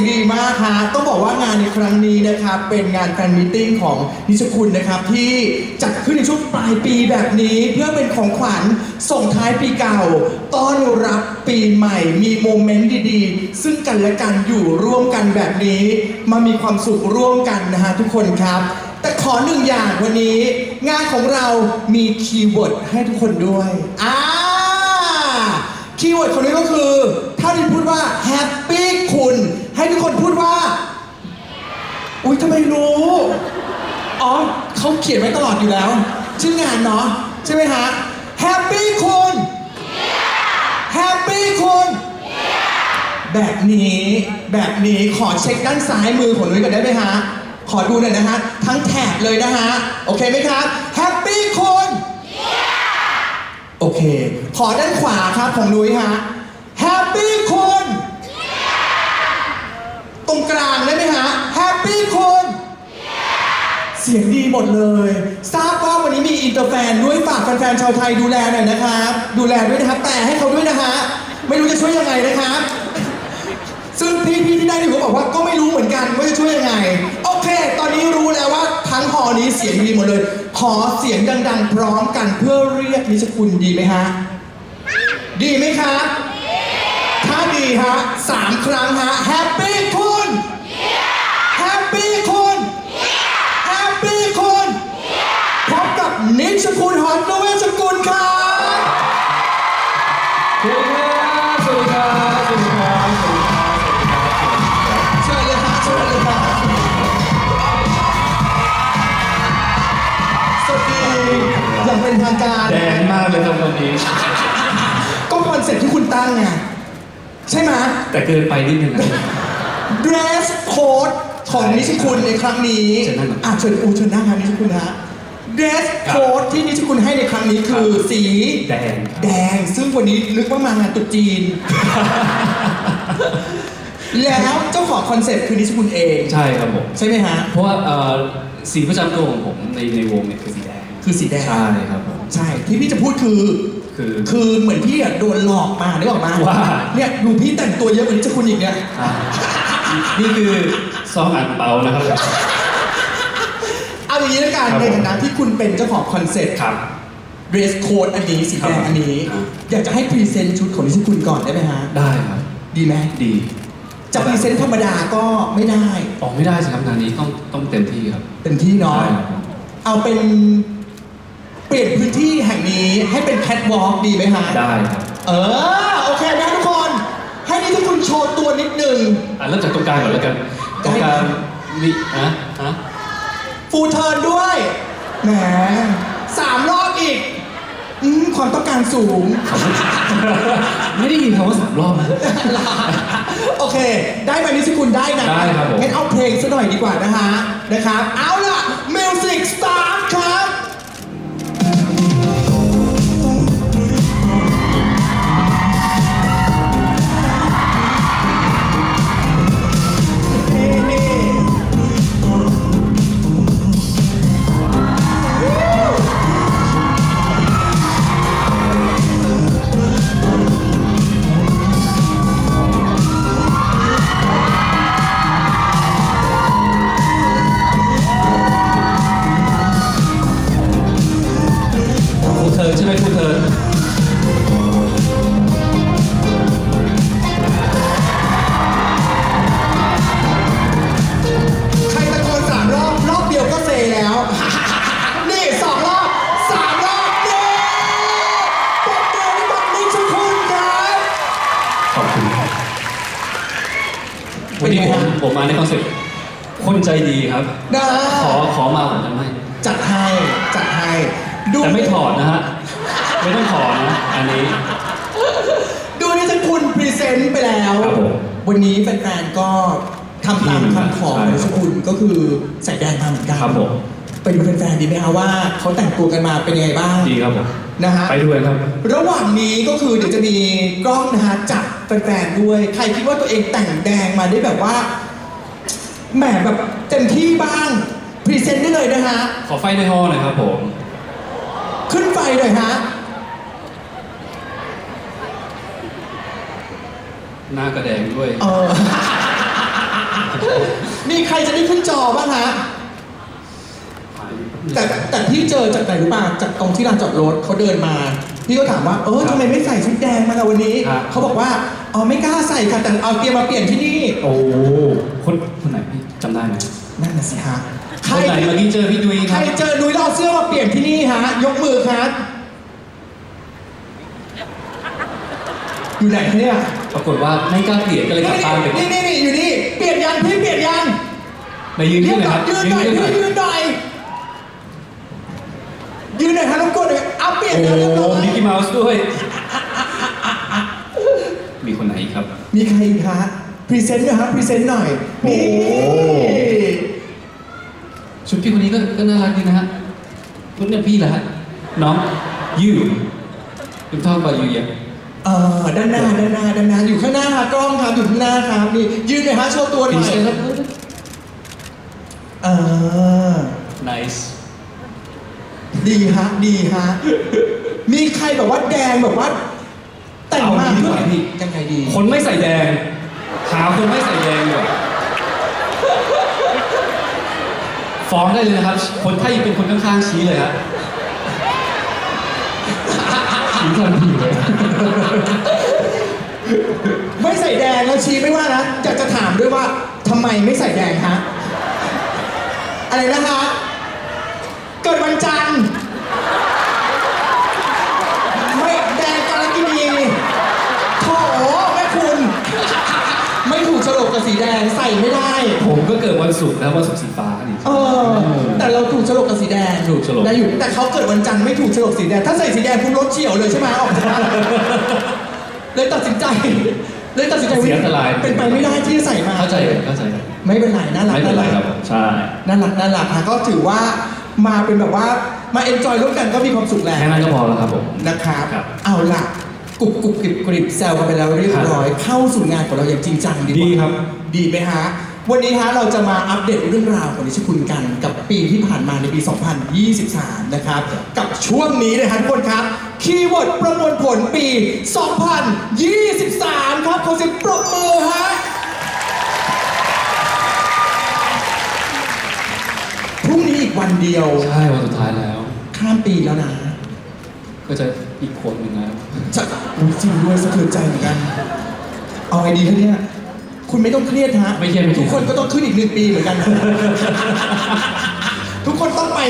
งดีมากฮะต้องบอกว่างานในครั้งนี้นะครับเป็นงานแฟนมิทติ้งของนิชคุณนะครับที่จัดขึ้นในช่วงปลายปีแบบนี้ เพื่อเป็นของขวัญส่งท้ายปีเก่า ต้อนรับปีใหม่ มีโมเมนต์ดีๆ ซึ่งกันและกันอยู่ร่วมกันแบบนี้มามีความสุขร่วมกันนะฮะทุกคนครับ แต่ขอหนึ่งอย่างวันนี้ งานของเรามีคีย์เวิร์ดให้ทุกคนด้วยอ่าคีย์เวิร์ดคนนี้ก็คือ ถ้าดินพูดว่าแฮปปี้คุณ ให้ทุกคนพูดว่า อุ้ยทำไมรู้ อ๋อเขาเขียนไว้ตลอดอยู่แล้ว ชื่องานเนาะใช่ไหมฮะแฮปปี้คุณแฮปปี้คุณแบบนี้แบบนี้ขอเช็คด้านซ้ายมือของนุ้ยกันได้ไหมฮะ ขอดูหน่อยนะฮะ ทั้งแถบเลยนะฮะ โอเคไหมครับแฮปปี้คุณโอเค ขอด้านขวาครับของนุ้ยฮะแฮปปี้คุณ ตรงกลางได้ไหมฮะแฮปปี้คุณเสียงดีหมดเลย ทราบว่าวันนี้มีอินเตอร์แฟนด้วยฝากแฟนๆชาวไทยดูแลหน่อยนะครับ ดูแลด้วยนะครับ แต่ให้เขาด้วยนะฮะไม่รู้จะช่วยยังไงนะครับ ซึ่งพี่ๆที่ได้ดีเขาบอกว่าก็ไม่รู้เหมือนกันว่าจะช่วยยังไง โอเค ตอนนี้รู้แล้วว่าทั้งหอนี้เสียงดีหมดเลย ขอเสียงดัง ๆ พร้อมกันเพื่อเรียกนิชคุณดีไหมฮะ ดีไหมครับ ถ้าดีฮะสามครั้งฮะแฮปปี้คุณแฮปปี้คุณแฮปปี้คุณพบกับนิช คุณหอนกเวชกุลครับสวัสดีครับสวัสดีครับสวัสดีครับสวัสดีครับสวัสดีครับเชิญเลยครับเชิญเลยครับสวัสดีอย่างเป็นทางการแดงมากเลยครับวันนี้ก็คอนเซ็ปต์ที่คุณตั้งไงใช่ไหมแต่เกินไปนิดนึงนะ dress code ของนิชคุณในครั้งนี้เชิญนั่งก่อน อะเชิญอูเชิญนั่งครับนิชคุณฮะ dress code ที่นิชคุณให้ในครั้งนี้คือสีแดงแดง ซึ่งวันนี้นึกว่ามางานตรุษจีน แล้วเจ้าของคอนเซ็ปต์คือนิชคุณเอง ใช่ครับผม ใช่ไหมฮะ เพราะว่าเอ่อสีประจำตัวของผมในในวงเนี่ยคือสีแดง คือสีแดง ใช่ครับผม ใช่ ที่พี่จะพูดคือ คือคือเหมือนพี่อะโดนหลอกมานึกออกมาว่า เนี่ยดูพี่แต่งตัวเยอะกว่านี้จะคุณอีกเนี่ย อะนี่คือซองอ่างเปานะครับเอาอย่างนี้ละกันครับในฐานะที่คุณเป็นเจ้าของคอนเซ็ปต์ครับ dress code อันนี้สีแดงครับ อันนี้ครับอยากจะให้พรีเซนต์ชุดของนิชคุณก่อนได้ไหมฮะ ได้ครับ ดีไหมดีจะพรีเซนต์ธรรมดาก็ไม่ได้ ออกไม่ได้สิครับงานนี้ต้องต้องเต็มที่ครับเต็มที่เนาะได้ครับเอาเป็นเปลี่ยนพื้นที่แห่งนี้ให้เป็นแคทวอล์กดีไหมฮะ ได้ครับเออ โอเคไหมทุกคน ให้นิชคุณโชว์ตัวนิดหนึ่งอะเริ่มจากตรงกลางก่อนแล้วกันตรงกลางนี่ฮะฮะ ฟูเทิร์นด้วย แหมสามรอบอีกอืมความต้องการสูง ไม่ได้ยินคำว่าสามรอบนะ โอเค ได้ไหมนิชคุณได้นะได้ครับผม งั้นเอาเพลงซะหน่อยดีกว่านะฮะ นะครับ เอาล่ะมิวสิกสตา วันนไงนี้ผมฮะผมมาในคอนเซ็ปต์คนใจดีครับ นะขอขอมาผมจะไม่จัดให้จัดให้ดูแต่ไม่ถอดนะฮะไม่ต้องถอดนะอันนี้ ดูนี่จะคุณพรีเซนต์ไปแล้ว ครับผมวันนี้แฟนๆก็ทำตามคำขอใช่ของนิชคุณก็คือใส่แดงมาเหมือนกันครับผม ไปดูแฟนๆดีไหมคะว่าเขาแต่งตัวกันมาเป็นยังไงบ้างดีครับผมนะฮะ ไปด้วยครับ ระหว่างนี้ก็คือเดี๋ยวจะมีกล้องนะฮะจับ แฟนๆด้วย ใครคิดว่าตัวเองแต่งแดงมาได้แบบว่าแหมแบบเต็มที่บ้างพรีเซนต์ได้เลยนะฮะ ขอไฟในฮอหน่อยครับผม ขึ้นไฟหน่อยฮะ หน้ากระแดงด้วย เออ มีใครจะได้ขึ้นจอบ้างฮะ แต่แต่พี่เจอจากไหนรู้ป่ะจากตรงที่ลานจอดรถเขาเดินมา พี่ก็ถามว่า เออทำไมไม่ใส่ชุดแดงมาล่ะวันนี้ครับเขาบอกว่า อ๋อไม่กล้าใส่ค่ะแต่เอาเตรียมมาเปลี่ยนที่นี่ โอ้คนคนไหนพี่จำได้ไหมนั่นน่ะสิฮะใครไหนเมื่อกี้เจอพี่ดุยคใครรับเจอนุ้ยแล้วเอาเสื้อมาเปลี่ยนที่นี่ฮะ ยกมือครับอยู่ไหนคะเนี่ยปรากฏว่าไม่กล้าเปลี่ยนก็เลยกลับบ้านไปนี่นี่นี่อยู่นี่เปลี่ยนยังพี่เปลี่ยนยังในยืนยืที่นไหนหคน่อรัยบยืนหน่อยยืยืนนหน่อยยืนหน่อยยืนหน่อยฮะน้องกดเลยเอาเปลี่ยนโอ้แล้วเรียบร้อย มิกกี้เมาส์ด้วย มีคนไหนอีกครับ มีใครอีกฮะพรีเซนต์นะครับพรีเซนต์หน่อยโอ้นี่ ชุดพี่คนนี้ก็ก็น่ารักดีนะฮะรุ่นเนี่ยพี่แหละฮะน้องยูยูท่องบายูเยเอ่อด้านหน้าด้านหน้าด้านหน้าอยู่ข้างหน้าค่ะกล้องครับอยู่ข้างหน้าครับนี่ยืนหน่อยฮะโชว์ตัวหปีน่อยเซนครับเออ nice ดีฮะดีฮะมีใครแบบว่าแดงแบบว่า แต่งมาเอางี้ดีกว่าพี่ยังไงดี คนไม่ใส่แดง หาคนไม่ใส่แดงดีกว่าฟ้องได้เลยนะครับ คนไข้เป็นคนข้างๆชี้เลยฮะชี้ทันทีเลยไม่ใส่แดงแล้วชี้ไม่ว่านะอยากจะถามด้วยว่าทำไมไม่ใส่แดงฮะอะไรนะฮะเกิดวันจันทร์ ไม่แดงกาลกินีโถแม่คุณ ไม่ถูกโฉลกกับ สีแดงใส่ไม่ได้ ผมก็เกิดวันศุกร์แล้ววันศุกร์สีฟ้านี่ เออ แต่เราถูกโฉลกกับสีแดงถูกโฉลก ได้อยู่ แต่เขาเกิดวันจันทร์ไม่ถูกโฉลกสีแดง ถ้าใส่สีแดงคุณรถเฉียวเลยใช่ไหมออกจากบ้านเลยตัดสินใจ เลยตัดสินใจเสียอันตรายเป็นไปไม่ได้ที่จะใส่มา เข้าใจเลยเข้าใจเลยไม่เป็นไรน่ารักไม่เป็นไราครัรับกผมใช่น่ารักน่ารักค่ะก็ถือว่ามาเป็นแบบว่ามาเอนจอยร่วมกันก็มีความสุขแล้วแค่นั้นก็พอแล้วครับผมนะครับครับเอาล่ะ กรุบกรุบกริบกริบแซวกันไปแล้วเรียบร้อย เข้าสู่งานของเราอย่างจริงจังดีกว่าดีครับ ดีไหมฮะ วันนี้ฮะเราจะมาอัปเดตเรื่องราวของนิชคุณกันกับปีที่ผ่านมาในปี 2023 นะครับ กับช่วงนี้นะฮะทุกคนครับ คีย์เวิร์ดประมวลผลปี 2023 ครับขอเสียงปรบมือฮะ พรุ่งนี้อีกวันเดียว ใช่วันสุดท้ายแล้ว ข้ามปีแล้วนะ ก็จะอีกคนหนึ่งแล้ว จะอุ๊ยจริงด้วยสะเทือนใจเหมือนกัน เอาไงดีคะเนี่ย คุณไม่ต้องเครียดฮะไม่เครียดไม่เครีทุยกดคนก็ต้องขึ้นอีกหนึ่งปีเหมือนกัน ทุกคนต้องไป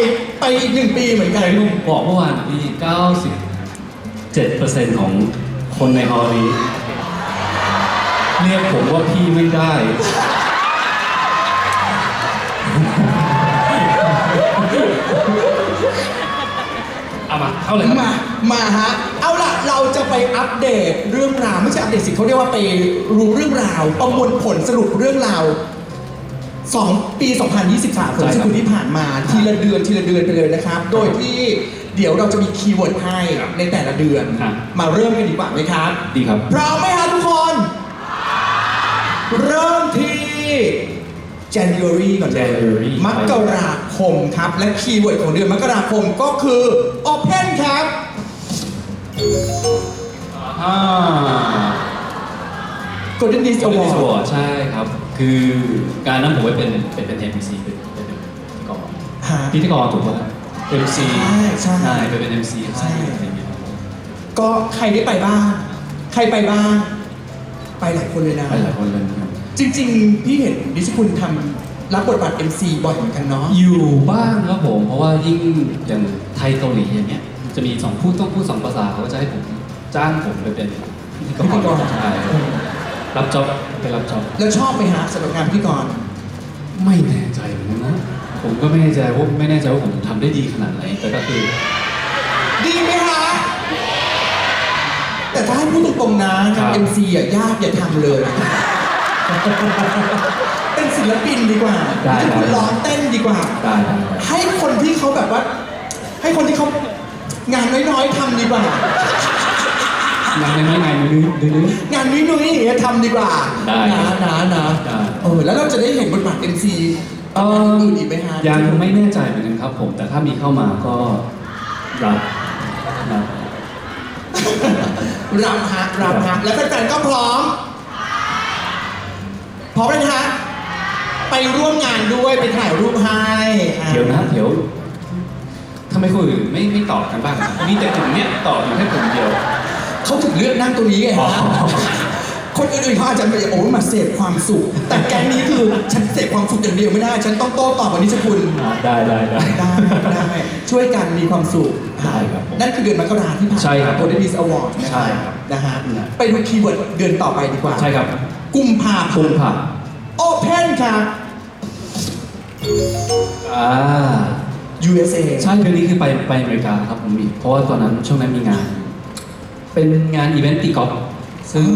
ไปอีกหนึ่งปีเหมือนกันไอ้ลูกบอกเมื่อวานพี่97%ของคนในฮอลล์นี้ เรียกผมว่าพี่ไม่ได้ เอามา เข้าเลยครับ มา มาฮะ เอาล่ะ เราจะไปอัปเดตเรื่องราวไม่ใช่อัปเดตสิเขาเรียกว่าไปรู้เรื่องราวประมวลผลสรุปเรื่องราวสองปี 2023ของใช่ครับที่คุณที่ผ่านมาทีละเดือนทีละเดือนไปเลยนะครับ โดยที่เดี๋ยวเราจะมีคีย์เวิร์ดให้ในแต่ละเดือน ครับ มาเริ่มกันดีกว่าไหมครับ ดีครับ พร้อมไหมฮะทุกคน เริ่มที่ January ก่อนเลย January มกราคมครับ และคีย์เวิร์ดของเดือนมกราคมก็คือ Open ครับอ่า Golden Disc โอวอ Award ร์ใช่ครับ คือการนั้นผมไว้เป็นเป็นเป็น MC เป็นเป็นพิธีกรฮะพิธีกรถูกป่ะ MC ใช่ใช่ใช่ไปเป็น MC ใช่ให้อะไรอย่างเงี้ยครับผมก็ใครได้ไปบ้าง ใครไปบ้าง ไปหลายคนเลยนะ ไปหลายคนเลยนะครับ จริง ๆ พี่เห็นดิชคุณทำรับบทบาท MC บ่อยเหมือนกันเนาะ อยู่บ้างครับผม เพราะว่ายิ่งอย่างไทยเกาหลีอย่างเงี้ย จะมีสองพูดต้องพูดสองภาษาเขาก็จะให้ผมจ้างผมไปเป็นพิธีกพิธีกร รใช่รับจ็อบไปรับจ็อบแล้วชอบไหมฮะสำหรับงานพิธีกร ไม่แน่ใจเหมือนกันนะผมก็ไม่แน่ใจว่าไม่แน่ใจว่าผมทำได้ดีขนาดไหน แต่ก็คือดีไหมฮะแต่ถ้าให้พูดตรงๆนะครังานบ MC อะยากอย่าทำเลย เป็นศิลปินดีกว่าได้ให้คุณได้ร้องเต้นดีกว่า ได้ได้ได้ให้คคนที่เขาแบบว่า ให้คนที่เขา งานน้อยๆทำดีกว่า งานในไม้งานนื้อนื้อ งานนุ้ยๆอย่างเงี้ยทำดีกว่าได้นะนะนะได้ เออแล้วเราจะได้เห็นบทบาทเอ็มซีเอ่ออื่นอีกไหมฮะยังไม่แน่ใจเหมือนกันครับผม แต่ถ้ามีเข้ามาก็รับรับรับฮะรับฮะแล้วแฟนๆก็พร้อม พร้อมเลยนะฮะไปร่วมงานด้วยไปถ่ายรูปให้อ่เดี๋ยวนะเดี๋ยว ทำไมคนอื่นไม่ไม่ตอบกันบ้างอะมีแต่กลุ่มเนี้ยตอบอยู่แค่กลุ่มเดียว เขาถึงเลือกนั่งตรงนี้ไงอ๋อฮะคนอื่นๆเขาอาจจะไปโอ้ยมาเสพความสุข แต่แกงนี้คือฉันเสพความสุขอย่างเดียวไม่ได้ ฉันต้องโต้ตอบวันนี้ชคุณอ่าได้ได้ได้ ได้ได้ช่วยกันมีความสุขได้ครับผมนั่นคือเดือนมกราที่ผ่านใช่ครับโกลเด้นดิสอวอร์ดนะใช่ครับนะฮะไปดูคีย์เวิร์ดเดือนต่อไปดีกว่าใช่ครับ กุมภาพัคุนณธ์ผ่าโอเพนครับอ่า USA ใช่เดือนนี้คือไปไปอเมริกาครับผมมีเพราะว่าตอนนั้นช่วงนั้นมีงาน เป็นงานอีเวนต์ตีกอล์ฟซึ่ง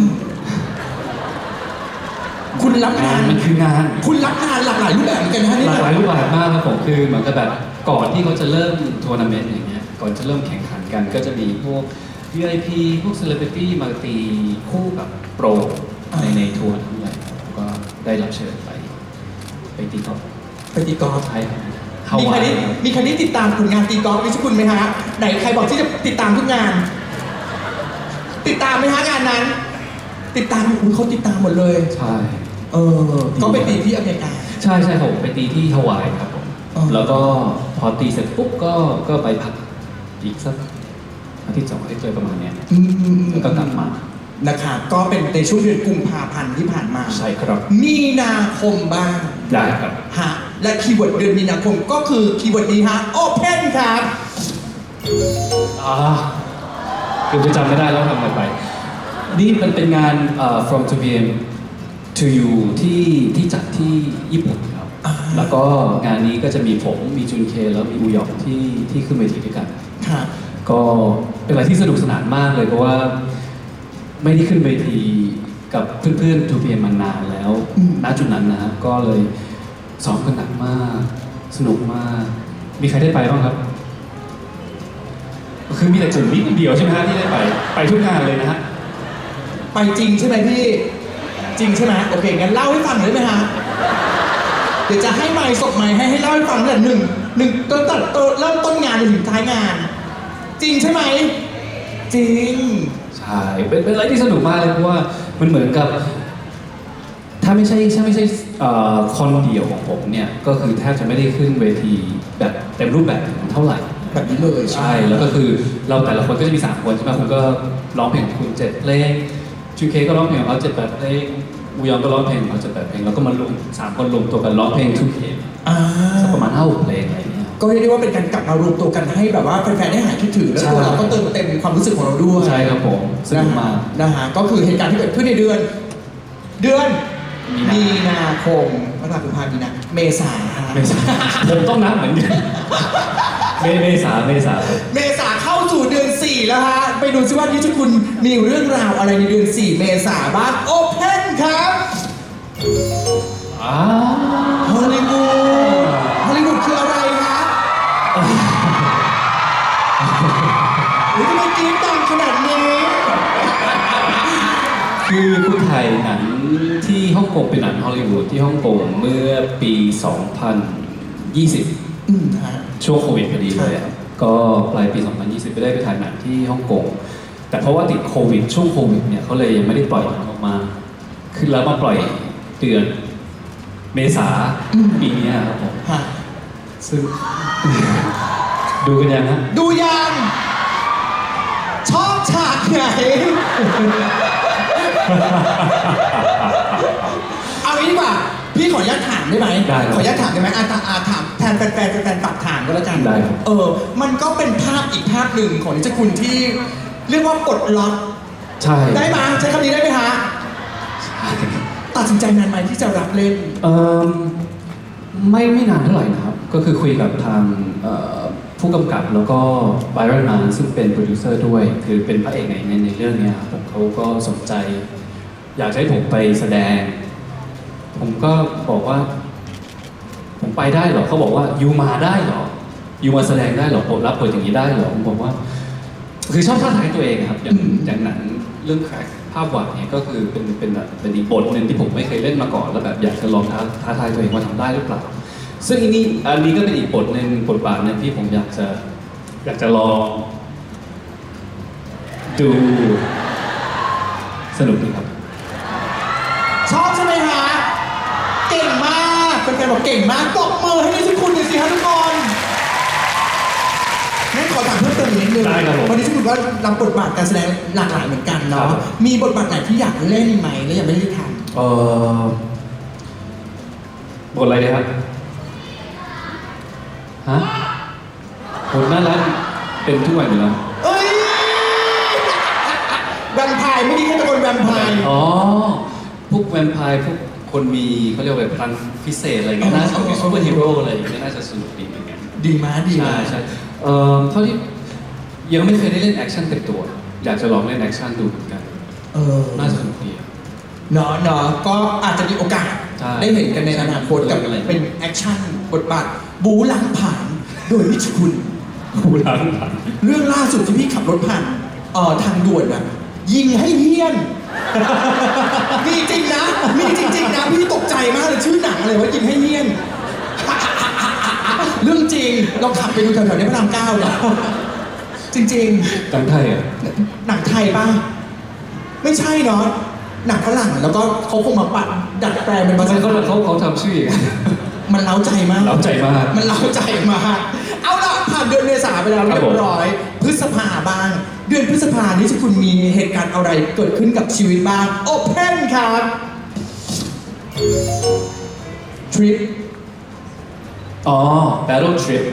คุณรับงางานนมันคืองาน คุณรับงานหลากหลายรูปแบบเหมือนกันนะฮะนี่หลากหลายรูปแบบมากครับผมคือเหมือนกับแบบก่อนที่เขาจะเริ่มทัวร์นาเมนต์อย่างเงี้ยก่อนจะเริ่มแข่งขันกัน ก็จะมีพวก VIP พวกเซเลบริตี้มาตีคู่กับโปรในในทัวร์ทั้งหลายก็ได้รับเชิญไป ไปตีกอล์ฟไปตีกอล์ฟ ใช่ครับ มีฮาใครวายที่มีใครที่ติดตามผลงานตีกอล์ฟวิชคุณไหมฮะ ไหนใครบอกที่จะติดตามทุกงาน ติดตามไหมฮะงานนั้น ติดตามอุ้ยเขาติดตามหมดเลย ใช่ เออก็ไปตีที่อเมริกา ใช่ใช่ครับผมไปตีที่ฮาวายครับผมอ๋อแล้วก็พอตีเสร็จปุ๊บก็ก็ไปพักอีกสักอาทิตย์สองอาทิตย์เลยประมาณเนี้ยอืมแล้วก็กลับมานะครับก็เป็นในช่วงเดือนกุมภาพันธ์ที่ผ่านมา ใช่ครับ มีนาคมบ้าง ได้ครับฮะ และคีย์เวิร์ดเดือนมีนาคมก็คือคีย์เวิร์ดนี้ฮะ Open ครับ อ่าคือจะจำไม่ได้แล้วทำอะไรไป นี่มันเป็นงานเอ่อ from to PM to you ที่ที่จัดที่ญี่ปุ่นครับ อ่า แล้วก็งานนี้ก็จะมีผมมีจุนเคแล้วมีอูยองที่ที่ขึ้นเวทีด้วยกันครับก็เป็นอะไรที่สนุกสนานมากเลยเพราะว่าไม่ได้ขึ้นเวทีกับเพื่อนๆทูพีมานานแล้วอืม ณจุดนั้นนะฮะก็เลย ซ้อมกันหนักมาก สนุกมาก มีใครได้ไปบ้างครับ คือมีแต่กลุ่มนี้คนเดียวใช่ไหมฮะที่ได้ไป ไปทุกงานเลยนะฮะ ไปจริงใช่ไหมพี่ จริงใช่ไหมโอเคงั้นเล่าให้ฟังได้ไหมฮะ เดี๋ยวจะให้ไมค์สดไมค์ให้ให้เล่าให้ฟังแต่หนึ่งหนึ่งต้นต้นต้นเริ่มต้นงานจนถึงท้ายงาน จริงใช่ไหม จริง ใช่ เป็นเป็นอะไรที่สนุกมากเลยเพราะว่ามันเหมือนกับ ถ้าไม่ใช่ถ้าไม่ใช่เอ่อคอนเดียวของผมเนี่ย ก็คือแทบจะไม่ได้ขึ้นเวทีแบบเต็มรูปแบบเท่าไหร่แบบนี้เลยใช่ แล้วก็คือเราแต่ละคนก็จะมีสามคนใช่ไหมคุณก็ร้องเพลงของคุณเจ็ดเพลงจูเคก็ร้องเพลงของเขาเจ็ดแปดเพลงบูยองก็ร้องเพลงของเขาเจ็ดแปดเพลงแล้วก็มารวมสามคนรวมตัวกันร้องเพลงทุกเพลงอ่าสักประมาณห้าหกเพลงอะไรอย่างเงี้ยก็เรียกได้ว่าเป็นการกลับมารวมตัวกันให้แบบว่าแฟนๆได้หายคิดถึงแล้วตัวใช่เราก็เติมเต็มความรู้สึกของเราด้วยใช่ครับผมสนุกมากนะฮะก็คือเหตุการณ์ที่เกิดขึ้นในเดือน เดือน มีนามีนาคมมกราคมพามีนาเมษาฮะเมษาผมต้องนับเหมือนกันเมเมษาเมษาเมษาเข้าสู่เดือน 4 แล้วฮะ ไปดูซิว่านิชคุณมีเรื่องราวอะไรในเดือน 4 เมษาบ้างโอเพนครับอ้าฮอลลีวูดฮอลลีวูดคืออะไรฮะหรือทำไมกรี๊ดดังขนาดนี้ คือคุณถ่ายหนัง ที่ฮ่องกงเป็นหนังฮอลลีวูดที่ฮ่องกงเมื่อปี 2020 อืมฮะ ช่วงโควิดพอดีเลยอะก็ปลายปี 2020 ไปได้ไปถ่ายหนังที่ฮ่องกงแต่เพราะว่าติดโควิดช่วงโควิดเนี่ยเขาเลยยังไม่ได้ปล่อยหนังออกมา คือแล้วมาปล่อยเดือนเมษาปีเนี้ยครับผมฮะซึ่ง ดูกันยังฮะดูยังชอบฉากไหน เอางี้ดีกว่าพี่ขออนุญาตถามได้ไหมได้ครับขออนุญาตถามได้ไหมอาตาอาถามแทนแฟนๆแฟนๆฝากถามก็แล้วกันได้ครับ เออ มันก็เป็นภาพอีกภาพหนึ่งของนิจคุณที่เรียกว่าปลดล็อกใช่ ได้ไหมใช้คำนี้ได้ไหมฮะตัดสินใจนานไหมที่จะรับเล่น เอ่อไม่ไม่นานเท่าไหร่นะครับ ก็คือคุยกับทางเอ่อ ผู้กำกับแล้วก็ไบรอนมานซึ่งเป็นโปรดิวเซอร์ด้วย คือเป็นพระเอกในในในเรื่องเนี้ยครับผมเขาก็สนใจ อยากจะให้ผมไปแสดง ผมก็บอกว่า ผมไปได้เหรอเขาบอกว่ายูมาได้เหรออยู่มาแสดงได้เหรอรับบทอย่างนี้ได้เหรอผมบอกว่า คือชอบท้าทายตัวเองอะครับ อย่างอืมอย่างหนังเรื่องแครกภาพหวานเนี่ยก็คือเป็นเป็นแบบเป็นอีกบทหนึ่งที่ผมไม่เคยเล่นมาก่อนแล้วแบบอยากจะลองท้าท้าทายตัวเองว่าทำได้หรือเปล่า ซึ่งอันนี้อันนี้ก็เป็นอีกบทหนึ่งบทบาทหนึ่งที่ผมอยากจะอยากจะลองดูสนุกดีครับ ชอบใช่ไหมฮะเก่งมากเป็นการบอกเก่งมากตบมือให้นิชคุณหน่อยสิฮะทุกคนงั้นขอถามเพิ่มเติมอีกนิดนึงได้ครับผมวันนี้ทุกคนก็รับบทบาทการแสดงหลากหลายเหมือนกันครัเนาะบมีบทบาทไหนที่อยากเล่นไหมและยังไม่ได้ทเอ่อบทอะไรดีครับ ฮะบทน่ารักเป็นทุกวันอยู่แล้วำเอ้ยแวมไพร์ไม่ได้แค่ตะโกนแวมไพร์อ๋อ พวกแวมไพร์พวกคนมีเขาเรียกว่าแบบพลังพิเศษอะไรเงี้ยอ๋อน่าจะเป็นซูเปอร์ฮีโร่อะไรอย่างเงี้ยน่าจะสนุกดีเหมือนกัน ดีมาดีใช่มาใช่เอ่อเท่าที่ยังไม่เคยได้เล่นแอคชั่นเต็มตัว อยากจะลองเล่นแอคชั่นดูเหมือนกัน เออน่าจะสนุกดีอะ เนาะเนาะก็อาจจะมีโอกาส ใช่ได้เห็นกันในอนาคตกับอะไรเป็นแอคชั่นบทบาท บูหลังผ่าน โดยนิชคุณผู้ล้างผ่านเรื่องล่าสุดที่พี่ขับรถผ่านเอ่อทางด่วนอะยิงให้เฮี้ยน มีจริงนะ มีจริงๆนะ พี่ตกใจมากเลยชื่อหนังอะไรว่ายิงให้เฮี้ยน เรื่องจริงเราขับไปดูแถวๆในพระรามเก้าเนี่ยจริงกังไทยอะๆหนังไทยป่ะ ไม่ใช่เนาะหนังฝรั่งแล้วก็เขาคงมาปัดดัดแปลงเป็นเพภาราะฉะษานั้นเขาเขาเขาทำชื่ออย่างนั้น มันเล้าใจมาก เล้าใจมาก มันเล้าใจมาก เอาล่ะผ่านเดือนเมษาไปแล้วครัเรีบยผมบร้อย พฤษภาบ้าง เดือนพฤษภานี้ที่คุณมีเหตุการณ์อะไรเกิดขึ้นกับชีวิตบ้างโอเพนครับทริปอ๋อ Battle Trip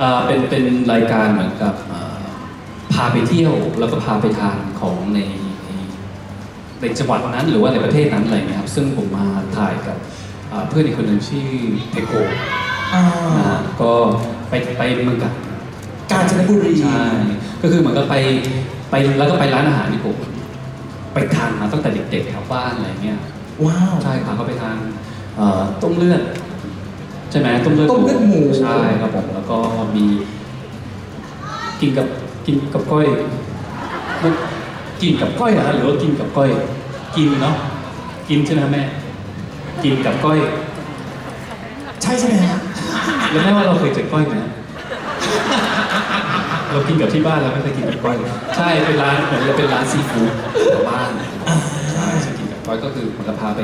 อ่าเป็นเป็นรายการเหมือนกับอ่าพาไปเที่ยวแล้วก็พาไปทานของในในในจังหวัดนั้นหรือว่าในประเทศนั้นอะไรเงี้ยครับ ซึ่งผมมาถ่ายกับอ่า เพื่อนอีกคนหนึ่งชื่อเทโกอ่านะฮะก็ไปไปเมืองกันกาญจนบุรี ใช่ก็คือเหมือนกับไปไปแล้วก็ไปร้านอาหารที่ผมไปทานมาตั้งแต่เด็กๆแถวบ้านอะไรเงี้ยว้าว ใช่พาเขาไปทานเอ่อต้มเลือด ใช่ไหมต้มเลือดต้มเลือดหมู ใช่ครับผมแล้วก็มีกินกับกินกับก้อยมันกินกับก้อยเหรอฮะหรือว่ากินกับก้อย กินเนาะกินใช่ไหมแม่ กินกับก้อย ใช่ใช่ไหมฮะแล้วแม่ว่าเราเคยเจอก้อยไหมเรากินกับที่บ้านเราไม่เคยกินกับก้อยใช่เป็นร้านเหมือนจะเป็นร้านซีฟู้ดแถวบ้านใช่จะกินกับก้อยก็คือมันจะพาไป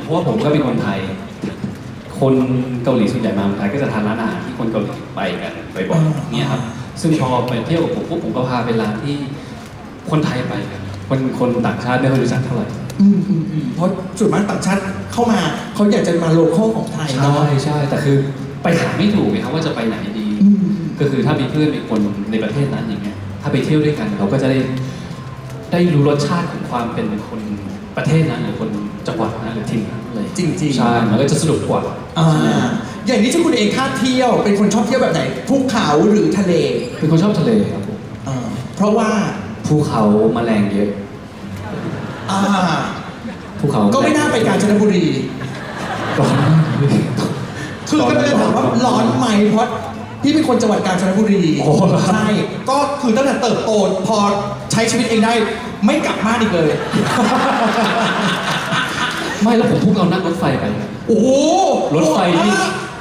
เพราะว่าผมก็เป็นคนไทย คนเกาหลีส่วนใหญ่มาเมืองไทยก็จะทานร้านอาหารที่คนเกาหลีไปกันบ่อยๆเนี่ยครับ ซึ่งพอไปเที่ยวกับผมปุ๊บผมก็พาไปร้านที่คนไทยไปกันคนคนต่างชาติไม่ค่อยรู้จักเท่าไหร่ อืมอืมอืมเพราะส่วนมากต่างชาติเข้ามาเขาอยากจะมาโลคอลของไทยใช่เนาะใช่แต่คือไปหาไม่ถูกไงครับว่าจะไปไหนดีอืม ก็คือถ้ามีเพื่อนเป็นคนในประเทศนั้นอย่างเงี้ยถ้าไปเที่ยวด้วยกันเราก็จะได้ได้รู้รสชาติของความเป็นคนประเทศนั้นหรือคนจังหวัดนั้นหรือถิ่นนั้นเลยจริงๆ ใช่มันก็จะสนุกกว่าอ่า อย่างนี้ที่คุณเองค่าเที่ยวเป็นคนชอบเที่ยวแบบไหนภูเขาหรือทะเลเป็นคนชอบทะเลครับผมอ่าเพราะว่าภูเขาแมลงเยอะ อ่า ภูเขาก็ไม่น่าไปกาญจนบุรี ร้อนมากเลยคือก็เลยถามว่าร้อนไหมเพราะพี่เป็นคนจังหวัดกาญจนบุรีโอ้โห ใช่ก็คือตั้งแต่เติบโตพอใช้ชีวิตเองได้ไม่กลับบ้านอีกเลย ไม่แล้วผมพวกเรานั่งรถไฟไป โอ้โหรถไฟนี่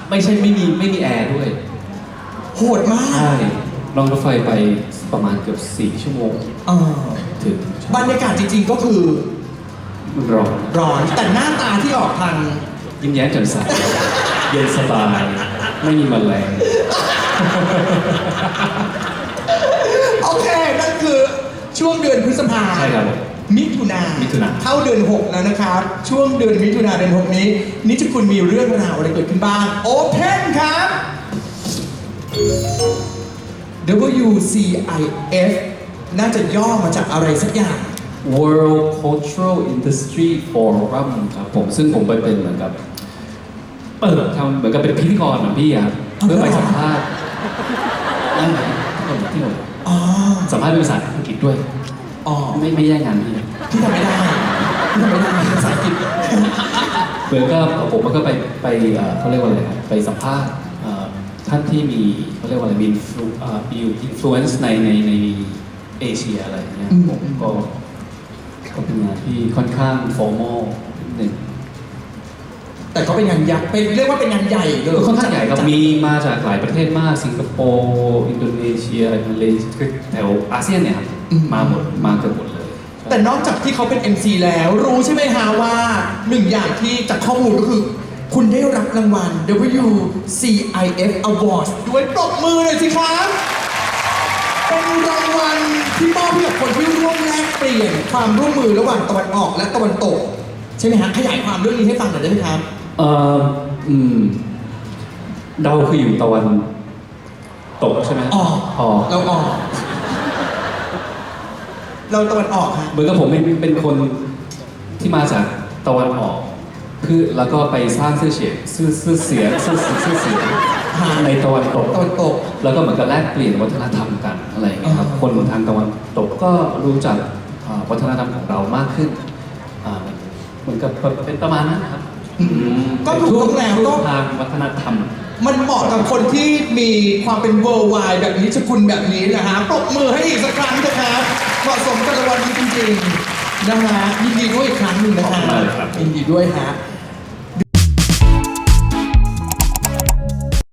ไม่ใช่ไม่มีไม่มีแอร์ด้วย โหดมาก ใช่นั่งรถไฟไป ประมาณเกือบสี่ชั่วโมงเออถึงบรรยากาศจริงๆก็คือมันร้อนร้อนแต่หน้าตาที่ออกทางยิ้มแย้มแจ่มใสเย็นสบาย ไม่มีแมลงโอเค นั่นคือช่วงเดือนพฤษภาใช่ครับผมมิถุนามิมิถุนาเข้าเดือน 6 แล้วนะครับ ช่วงเดือนมิถุนาเดือน 6 นี้ นิจคุณมีเรื่องราวอะไรเกิดขึ้นบ้าง โอเพนครับ WCIF น่าจะย่อมาจากอะไรสักอย่าง World Cultural Industry Forum ครับผมซึ่งผมไปเป็นเหมือนกับเปิดทำเหมือนกับเป็นพิธีกรเหมือนพี่อะครับอ๋อเพื่อไปสัมภาษณ์นั่นแหละที่ผมที่ผมอ๋อสัมภาษณ์เป็นภาษาอังกฤษด้วยอ๋อไม่ไม่แย่งงานพี่ที่ทำไม่ได้ที่ทำไม่ได้ภาษาอังกฤษเหมือนกับผมมันก็ไปไปเอ่อเขาเรียกว่าอะไรครับไปสัมภาษณ์เอ่อ ท่านที่มีเขาเรียกว่าอะไรมีอินฟลูอ่ามีอินฟลูเอนซ์ในในในเอเชียอะไรอย่างเงี้ยอืมผมก็ก็เป็นงานที่ค่อนข้างฟอร์มอลนิดนึงแต่ก็เป็นงานยักษ์เป็นเรียกว่าเป็นงานใหญ่เลยก็ค่อนข้างใหญ่ครับมีมาจากหลายประเทศมากสิงคโปร์อินโดนีเซียมาเลเซียคือแถวอาเซียนเนี่ยครับมาหมดมาเกือบหมดเลย แต่นอกจากที่เขาเป็น MC แล้วรู้ใช่ไหมฮะว่าหนึ่งอย่างที่จากข้อมูลก็คือ คุณได้รับรางวัล WCIF Awards ด้วยปรบมือเลยสิครับ เป็นรางวัลที่มอบให้กับคนที่ร่วมแลกเปลี่ยนความร่วมมือระหว่างตะวันออกและตะวันตก ใช่ไหมฮะขยายความเรื่องนี้ให้ฟังหน่อยได้ไหมครับ เอ่ออืมเราคืออยู่ตะวันตกใช่ไหมออกออกเราออก เราตะวันออกฮะเหมือนกับผมเป็นเป็นคนที่มาจากตะวันออก คือแล้วก็ไปสร้างชื่อเสียงชื่อชื่อเสียงชื่อชื่อเสียงในตะวันตกตะวันตก แล้วก็เหมือนกับแลกเปลี่ยนวัฒนธรรมกันอะไรอย่างเงี้ยครับอ่าคนทางตะวันตกก็รู้จักอ่าวัฒนธรรมของเรามากขึ้นอ่าเหมือนกับเป็นประมาณนั้นนะครับก็ถูกต้องแล้วทุก็ ทางวัฒนธรรม มันเหมาะกับคนที่มีความเป็น worldwide แบบนี้ชคุณแบบนี้นะฮะปรบมือให้อีกสักครั้งนะครับเหมาะสมกับรางวัลนี้จริงๆ นะฮะยินดีด้วยอีกครั้งหนึ่งนะขอบฮะคุณมากเลยครับยินดีด้วยฮะ